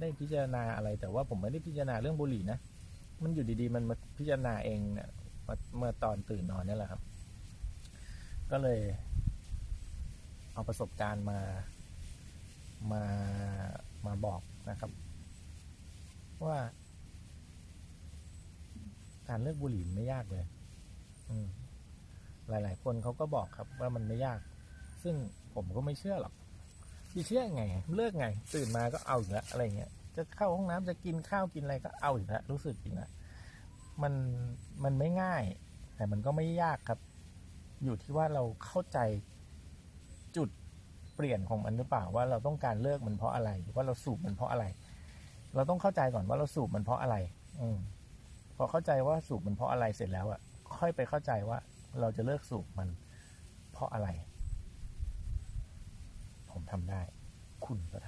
ได้พิจารณาอะไร แต่ว่าผมไม่ได้พิจารณาเรื่องบุหรี่นะมันอยู่ดีๆ มันมาพิจารณาเองเนี่ยเมื่อตอนตื่นนอนนี่แหละครับ ก็เลย เอาประสบการณ์มามามาบอกนะครับ ว่า การเลิกบุหรี่ไม่ยากเลย อืมหลาย ๆ คนเขาก็บอกครับว่ามันไม่ยาก ซึ่งผมก็ไม่เชื่อหรอก จะเชื่อไงเลิกไง ตื่นมาก็เอาอีกแล้วอะไรเงี้ยจะเข้าห้องน้ำจะกินข้าวกินอะไรก็เอาอีกแล้วรู้สึกอีกแล้วมันมันไม่ง่าย แต่มันก็ไม่ยากครับ อยู่ที่ว่าเราเข้าใจจุดเปลี่ยนของมันหรือเปล่าว่าเราต้องการเลิกมันเพราะอะไรว่าเราสูบมันเพราะอะไร เราต้องเข้าใจก่อนว่าเราสูบมันเพราะอะไร อืมพอเข้าใจว่าสูบมันเพราะอะไรเสร็จแล้วอะ ค่อยไปเข้าใจว่าเราจะเลิกสูบมันเพราะอะไร ทำได้ คุณก็ทำได้